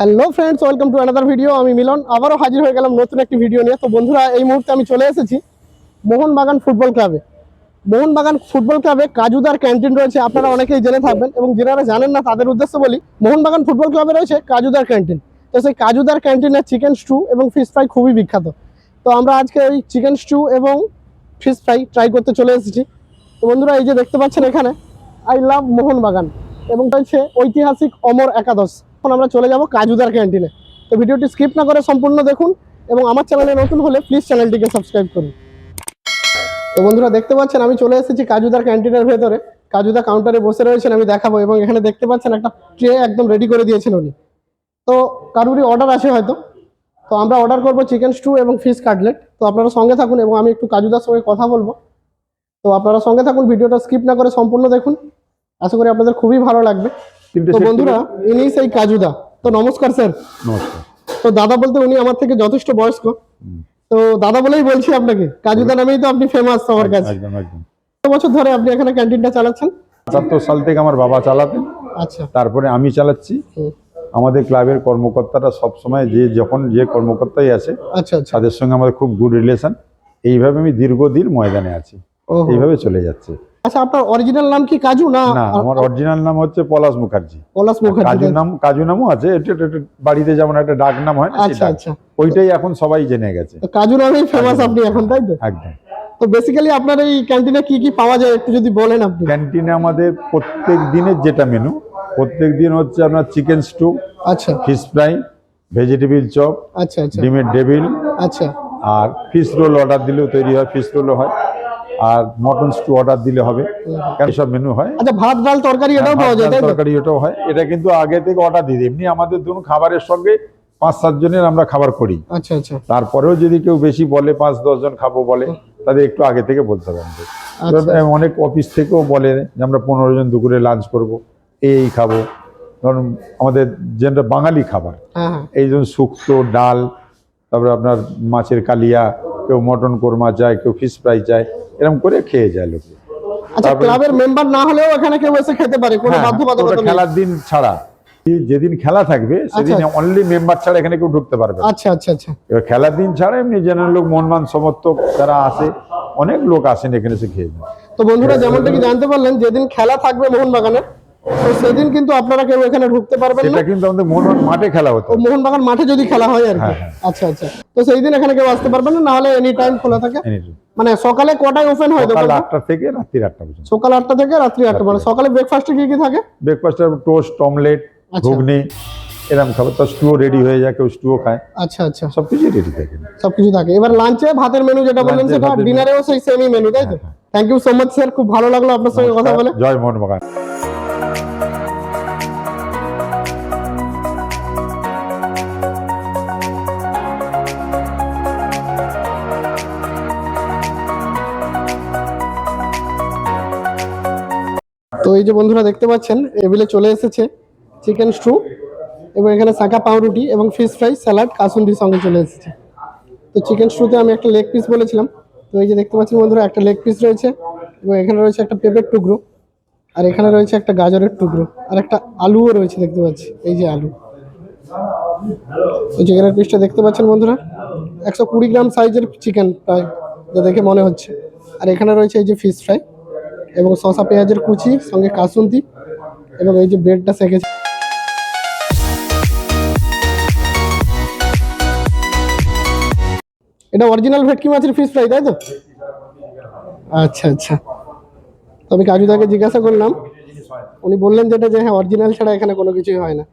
Hello friends welcome to another video আমি মিলন, আবারও হাজির হয়ে গেলাম নতুন একটি ভিডিও নিয়ে। তো বন্ধুরা, এই মুহূর্তে আমি চলে এসেছি মোহনবাগান ফুটবল ক্লাবে। মোহনবাগান ফুটবল ক্লাবে কাজুদার ক্যান্টিন রয়েছে, আপনারা অনেকেই জেনে থাকবেন এবং যারা জানেন না তাদের উদ্দেশ্যে বলি, মোহনবাগান ফুটবল ক্লাবে রয়েছে কাজুদার ক্যান্টিন। তো সেই কাজুদার ক্যান্টিনের চিকেন স্টু এবং ফিশ ফ্রাই খুবই বিখ্যাত। তো আমরা আজকে ওই চিকেন স্টু এবং ফিশ ফ্রাই ট্রাই করতে চলে এসেছি। তো বন্ধুরা, এই যে দেখতে পাচ্ছেন এখানে আই লাভ মোহনবাগান এবং রয়েছে ঐতিহাসিক অমর একাদশ। এখন আমরা চলে যাব কাজুদার ক্যান্টিনে তো ভিডিওটি স্কিপ না করে সম্পূর্ণ দেখুন এবং আমার চ্যানেলে নতুন হলে প্লিজ চ্যানেলটিকে সাবস্ক্রাইব করুন। তো বন্ধুরা, দেখতে পাচ্ছেন আমি চলে এসেছি কাজুদার ক্যান্টিনের ভেতরে। কাজুদা কাউন্টারে বসে রয়েছেন, আমি দেখাবো এবং এখানে দেখতে পাচ্ছেন একটা ট্রে একদম রেডি করে দিয়েছেন উনি। তো কারুরই অর্ডার আছে হয়তো। তো আমরা অর্ডার করব চিকেন স্টু এবং ফিশ কাটলেট তো আপনারা সঙ্গে থাকুন এবং আমি একটু কাজুদার সঙ্গে কথা বলব। তো আপনারা সঙ্গে থাকুন, ভিডিওটা স্কিপ না করে সম্পূর্ণ দেখুন। আশা করি আপনাদের খুবই ভালো লাগবে। তো বন্ধুরা ইনি সেই কাজুদা। তো নমস্কার স্যার। নমস্কার। তো দাদা বলতে উনি আমার থেকে যথেষ্ট বয়স্ক। তো দাদা বলেই বলছি আপনাকে কাজুদা নামেই তো আপনি ফেমাস সবার কাছে। একদম একদম। কত বছর ধরে আপনি এখানে ক্যান্টিনটা চালাচ্ছেন? সাতাত্তর সাল থেকে আমার বাবা চালাতেন। আচ্ছা। তারপরে আমি চালাচ্ছি। আমাদের ক্লাবের কর্মকর্তারা সব সময় যে যখন যে কর্মকর্তাই আছে আচ্ছা আচ্ছা। তাদের সঙ্গে আমাদের খুব গুড রিলেশন এইভাবে আমি দীর্ঘদিন ময়দানে আছি। এইভাবে চলে যাচ্ছে। আচ্ছা আপনার অরিজিনাল নাম কি কাজু না না আমার অরিজিনাল নাম হচ্ছে পলাশ মুখার্জি। পলাশ মুখার্জি কাজু নাম কাজু নামও আছে এটা বাড়িতে যেমন একটা ডাক নাম হয় না আচ্ছা আচ্ছা। ওইটাই এখন সবাই জেনে গেছে। কাজু নামেই ফেমাস আপনি এখন তাই তো? একদম। তো বেসিক্যালি আপনার এই ক্যান্টিনে কি কি পাওয়া যায় একটু যদি বলেন আপনি। ক্যান্টিনে আমাদের প্রত্যেক দিনের যেটা মেনু প্রত্যেক দিন হচ্ছে আপনার চিকেন স্টু আচ্ছা। ফিশ ফ্রাই ভেজিটেবিল চপ আচ্ছা আচ্ছা। ডিমের ডেভিল আচ্ছা। আর ফিশ রোল অর্ডার দিলেও তৈরি হয় ফিশ রোলও হয়। আর মটন স্টু অর্ডার দিলে হবে। সব মেনু হয়? আচ্ছা ভাত ডাল তরকারি এটাও পাওয়া যায় তরকারি এটাও হয়। এটা কিন্তু আগে থেকে অর্ডার দিই এমনি আমাদের ধরুন খাবারের সঙ্গে পাঁচ সাত জনের আমরা খাবার করি। আচ্ছা আচ্ছা। তারপরেও যদি কেউ বেশি বলে পাঁচ দশ জন খাব বলে তাদের একটু আগে থেকে বলতে হবে আমাদের। আচ্ছা। অনেক অফিস থেকেও বলে যে আমরা পনেরো জন দুপুরে লাঞ্চ করব এই খাব। ধরুন আমাদের যেটা বাঙালি খাবার হ্যাঁ হ্যাঁ। এই ধরুন শুক্তো ডাল তারপরে আপনার মাছের কালিয়া কেউ মটন কোরমা চায় কেউ ফিশ ফ্রাই চায় এরকম করে খেয়ে যায় লোকে। আচ্ছা ক্লাবের মেম্বার না হলেও এখানে কেউ এসে খেতে পারে কোনো হ্যাঁ, বাধ্যবাধকতা নেই। খেলার দিন ছাড়া। যেদিন খেলা থাকবে সেদিন আচ্ছা। অনলি মেম্বার ছাড়া এখানে কেউ ঢুকতে পারবে আচ্ছা আচ্ছা আচ্ছা। এবার খেলার দিন ছাড়া এমনি জেনারেল লোক মনমান সমর্থক যারা আসে অনেক লোক আসেন এখানে এসে খেয়ে যায়। তো বন্ধুরা যেমনটা কি জানতে পারলেন যেদিন খেলা থাকবে মোহনবাগানের সেদিন কিন্তু আপনারা কেউ এখানে ঢুকতে পারবেন না। কিন্তু আমাদের মোহনবাগান মাঠে খেলা হতো। মোহনবাগান মাঠে যদি খেলা হয় আর কি। হ্যাঁ, হ্যাঁ। আচ্ছা আচ্ছা। তো সেই দিন এখানে কেউ আসতে পারবেন না নাহলে এনি টাইম খোলা থাকে। মানে সকালে কটায় ওপেন হয় সকাল দোকানটা? আটটা থেকে রাত্রি আটটা পর্যন্ত। সকাল আটটা থেকে রাত্রি আটটা মানে সকালে ব্রেকফাস্টে কি কি থাকে? ব্রেকফাস্টে টোস্ট অমলেট। ঘুগনি এরকম খাবার। তার স্টুও রেডি হয়ে যায় কেউ স্টুও খায়। আচ্ছা আচ্ছা। সব কিছুই রেডি থাকে। সবকিছু থাকে। এবার লাঞ্চে ভাতের মেনু যেটা বললেন সেটা ডিনারেও সেই সেমই মেনু তাই তো? Thank you so much sir খুব ভালো লাগল আপনার সঙ্গে কথা বলে। জয় মোহনবাগান। তো এই যে বন্ধুরা দেখতে পাচ্ছেন টেবিলে চলে এসেছে চিকেন স্ট্রু এবং এখানে শাঁকা পাউরুটি এবং ফিশ ফ্রাই স্যালাড কাসুন্দির সঙ্গে চলে এসেছে। তো চিকেন স্টুতে আমি একটা লেগ পিস বলেছিলাম। তো এই যে দেখতে পাচ্ছেন বন্ধুরা, একটা লেগ পিস রয়েছে এবং এখানে রয়েছে একটা পেঁপের টুকরো আর এখানে রয়েছে একটা গাজরের টুকরো আর একটা আলুও রয়েছে দেখতে পাচ্ছি, এই যে আলু। তো চিকেনের পিসটা দেখতে পাচ্ছেন বন্ধুরা, একশো কুড়ি গ্রাম সাইজের চিকেন প্রায়, যা দেখে মনে হচ্ছে। আর এখানে রয়েছে এই যে ফিশ ফ্রাই এবং শসা, পেঁয়াজের কুচি, সঙ্গে কাসুন্দি এবং এই যে ব্রেডটা সেকেছে এটা অরিজিনাল ভেটকি মাছের ফিশ ফ্রাই তাই তো? আচ্ছা আচ্ছা। তো আমি কাজুদাকে জিজ্ঞাসা করলাম। উনি বললেন যেটা যে হ্যাঁ অরিজিনাল ছাড়া এখানে কোনো কিছুই হয় না।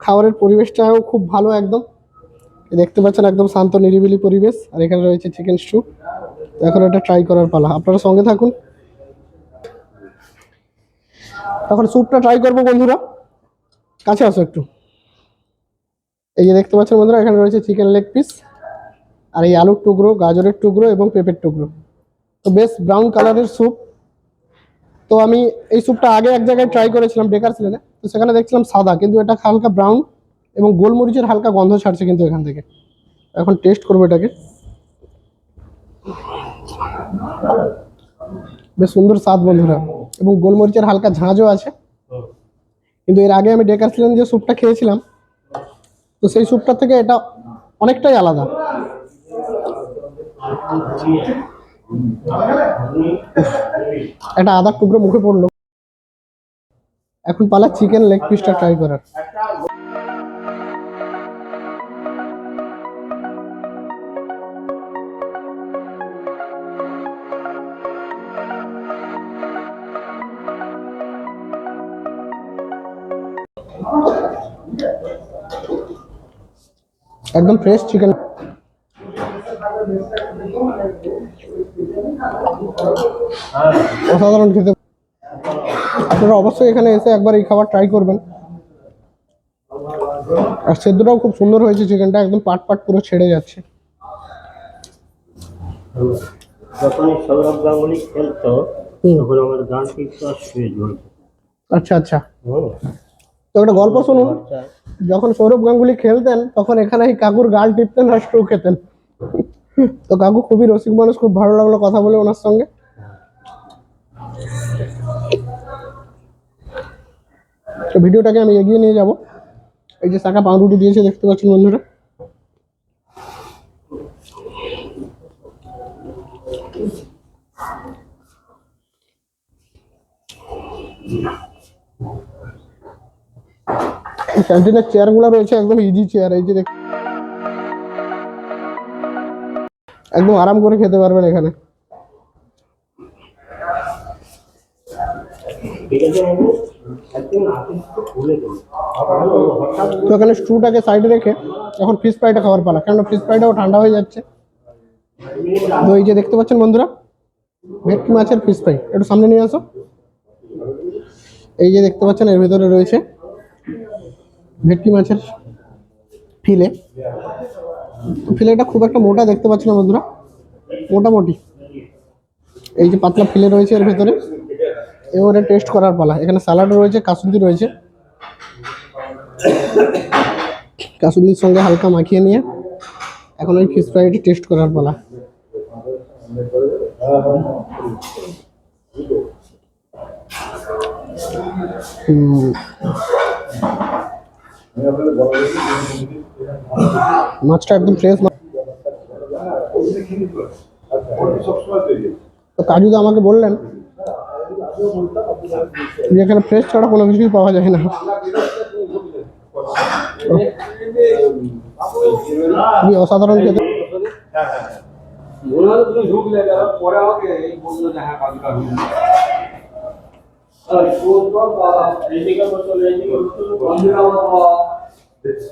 খাবারের পরিবেশটাও খুব ভালো একদম। দেখতে পাচ্ছেন একদম শান্ত, নিরিবিলি পরিবেশ। আর এখানে রয়েছে চিকেন স্টু এখন এটা ট্রাই করার পালা। আপনারা সঙ্গে থাকুন। এখন স্যুপটা ট্রাই করব বন্ধুরা। কাছে আসো একটু। এই যে দেখতে পাচ্ছেন বন্ধুরা, এখানে রয়েছে চিকেন লেগ পিস আর এই আলুর টুকরো, গাজরের টুকরো এবং পেঁপের টুকরো। তো বেশ ব্রাউন কালারের স্যুপ তো আমি এই স্যুপটা আগে এক জায়গায় ট্রাই করেছিলাম, বেকার ছিলেন তো সেখানে দেখছিলাম সাদা, কিন্তু এটা হালকা ব্রাউন এবং গোলমরিচের হালকা গন্ধ ছাড়ছে কিন্তু এখান থেকে। এখন টেস্ট করব এটাকে। বেশ সুন্দর স্বাদ বন্ধুরা। এবং গোলমরিচের হালকা ঝাঁঝও আছে। কিন্তু এর আগে আমি ডেকার ছিলেন যে স্যুপটা খেয়েছিলাম। তো সেই স্যুপটা থেকে এটা অনেকটাই আলাদা। এটা আদার টুকরো মুখে পড়ল। এখন পালা চিকেন লেগ পিসটা ট্রাই করার। একদম ফ্রেশ চিকেন অসাধারণ খেতে। আপনারা অবশ্যই এখানে এসে একবার এই খাবার ট্রাই করবেন। আর সেদ্ধটাও খুব সুন্দর হয়েছে চিকেনটা একদম পাট পাট পুরো ছেড়ে যাচ্ছে। যখন সৌরভ গাঙ্গুলি খেলতো তখন আমার গান কিন্তু আর শুয়ে ঝুলতো আচ্ছা। আচ্ছা। তো একটা গল্প শুনুন। বাচ্চা যখন সৌরভ গাঙ্গুলি খেলতেন তখন এখানে এই কাকুর গাল টিপতেন আর স্ট্রোক খেতেন। তো কাকু খুবই রসিক মানুষ খুব ভালো লাগল কথা বলে ওনার সঙ্গে। তো ভিডিওটাকে আমি এগিয়ে নিয়ে যাব। এই যে শাখা পাউরুটি দিয়েছে দেখতে পাচ্ছেন বন্ধুরা। ক্যান্টিনের চেয়ারগুলো রয়েছে, একদম ইজি চেয়ার এই যে দেখ একদম আরাম করে খেতে পারবেন এখানে। গেল তো এখানে স্টুটাকে সাইডে রেখে এখন ফিশ ফ্রাইটা খাবার পালা কেন ফিশ ফ্রাইটাও ঠান্ডা হয়ে যাচ্ছে। তো এই যে দেখতে পাচ্ছেন বন্ধুরা, ভেটকি মাছের ফিশ ফ্রাই একটু সামনে নিয়ে আসো। এই যে দেখতে পাচ্ছেন এর ভিতরে রয়েছে ভেটকি মাছের ফিলে। ফিলেটা খুব একটা মোটা দেখতে পাচ্ছি না বন্ধুরা। মোটামুটি। এই যে পাতলা ফিলে রয়েছে এর ভেতরে। এবারে টেস্ট করার পালা। এখানে স্যালাড রয়েছে, কাসুন্দি রয়েছে। কাসুন্দির সঙ্গে হালকা মাখিয়ে নিয়ে এখন ওই ফিশ ফ্রাইটি টেস্ট করার পালা। হুম। মাছটা একদম ফ্রেশ তো কাজুদা আমাকে বললেন। যে এখানে ফ্রেশ ছাড়া কোনো কিছুই পাওয়া যায় না। খুবই অসাধারণ খেতে।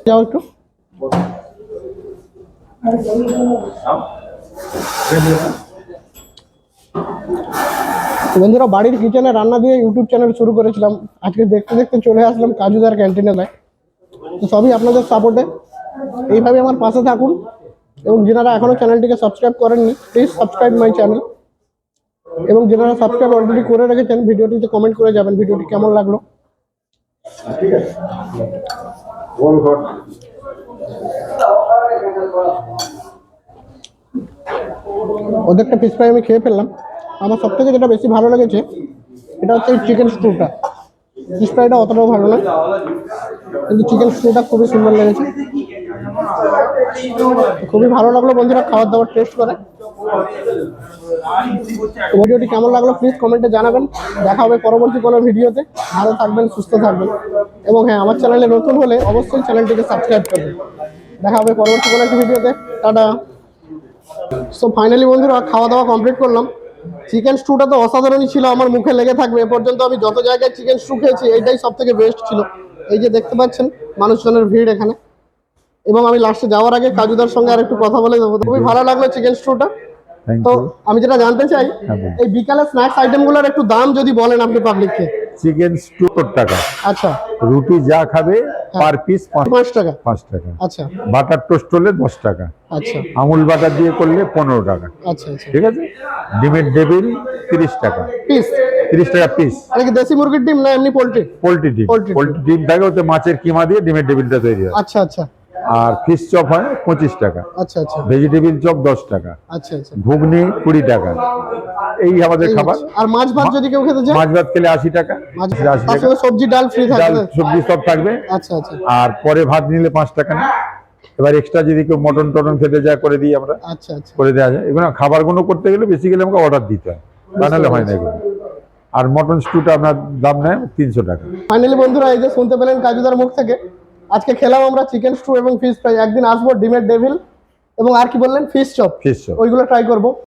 যাও একটু। বন্ধুরা, বাড়ির কিচেনে রান্না দিয়ে ইউটিউব চ্যানেল শুরু করেছিলাম। আজকে দেখতে দেখতে চলে আসলাম কাজুদার ক্যান্টিনে লাইভ তো সবই আপনাদের সাপোর্টে এইভাবে আমার পাশে থাকুন। এবং যারা এখনও চ্যানেলটিকে সাবস্ক্রাইব করেননি প্লিজ সাবস্ক্রাইব মাই চ্যানেল এবং যারা সাবস্ক্রাইব অলরেডি করে রেখেছেন, ভিডিওটিতে কমেন্ট করে যাবেন, ভিডিওটি কেমন লাগল। ওদেরটা ফিস ফ্রাই আমি খেয়ে ফেললাম। আমার সব থেকে যেটা বেশি ভালো লেগেছে এটা হচ্ছে এই চিকেন স্টুটা ফিশ ফ্রাইটা অতটাও ভালো না, কিন্তু চিকেন স্টুটা খুবই সুন্দর লেগেছে। খুবই ভালো লাগল বন্ধুরা, খাবার দাবার টেস্ট করে। ভিডিওটি কেমন লাগল প্লিজ কমেন্টে জানাবেন। দেখা হবে পরবর্তী কোনো ভিডিওতে ভালো থাকবেন, সুস্থ থাকবেন। এবং হ্যাঁ আমার চ্যানেলে নতুন হলে অবশ্যই চ্যানেলটিকে সাবস্ক্রাইব করবেন। দেখা হবে পরবর্তী কোনো একটি ভিডিওতে টাটা। সো ফাইনালি বন্ধুরা খাওয়া দাওয়া কমপ্লিট করলাম। চিকেন স্টুটা তো অসাধারণই ছিল, আমার মুখে লেগে থাকবে। এ পর্যন্ত আমি যত জায়গায় চিকেন স্টু খেয়েছি, এইটাই সব থেকে বেস্ট ছিল। এই যে দেখতে পাচ্ছেন, মানুষজনের ভিড় এখানে। এবং আমি লাস্টে যাওয়ার আগে কাজুদার সঙ্গে আর একটু কথা বলে দেবো। খুবই ভালো লাগল চিকেন স্টুটা তো আমি যেটা জানতে চাই হ্যাঁ, এই বিকালে স্ন্যাক্স আইটেমগুলোর একটু দাম যদি বলেন আপনি পাবলিককে চিকেন সত্তর টাকা? আচ্ছা। রুটি যা খাবে পার পিস পাঁচ টাকা। পাঁচ টাকা। আচ্ছা। বাটার টোস্ট হলে দশ টাকা। আচ্ছা। আমুল বাটার দিয়ে করলে পনেরো টাকা। আচ্ছা আচ্ছা। ঠিক আছে? ডিমের ডেবিল তিরিশ টাকা। পিস তিরিশ টাকা পিস মানে কি দেশি মুরগির ডিম না এমনি পোলট্রি? পোলট্রি ডিম। পোলট্রি ডিম। থাকে ওতে মাছের কিমা দিয়ে ডিমের ডেবিলটা তৈরি হয়। আচ্ছা আচ্ছা। আর ফিশ চপ হয় পঁচিশ টাকা। আচ্ছা আচ্ছা। ভেজিটেবিল চপ দশ টাকা। আচ্ছা আচ্ছা। ঘুগনি কুড়ি টাকা। এই আমাদের খাবার। আর মাছ ভাত যদি কেউ খেতে চায়? মাছ ভাত খেলে আশি টাকা। মাছ টাকা। সবজি ডাল ফ্রি ডাল থাকবে সবজি সব থাকবে। আচ্ছা আচ্ছা। আর পরে ভাত নিলে পাঁচ টাকা না। এবার এক্সট্রা যদি কেউ মটন টটন খেতে যায় করে দিই আমরা। আচ্ছা আচ্ছা। করে দেওয়া যায়। এগুলো খাবারগুলো করতে গেলে বেসিক্যালি আমাকে অর্ডার দিতে হয়। বানালে হয় না এগুলো। আর মটন স্টুটা আপনার দাম নেয় তিনশো টাকা। ফাইনালি বন্ধুরা এই যে শুনতে পেলেন কাজুদার মুখ থেকে। আজকে খেলাম আমরা চিকেন স্টু এবং ফিশ ফ্রাই একদিন আসব ডিমের ডেভিল এবং আর কি বললেন? ফিশ চপ ফিশ চপ ওইগুলো ট্রাই করব।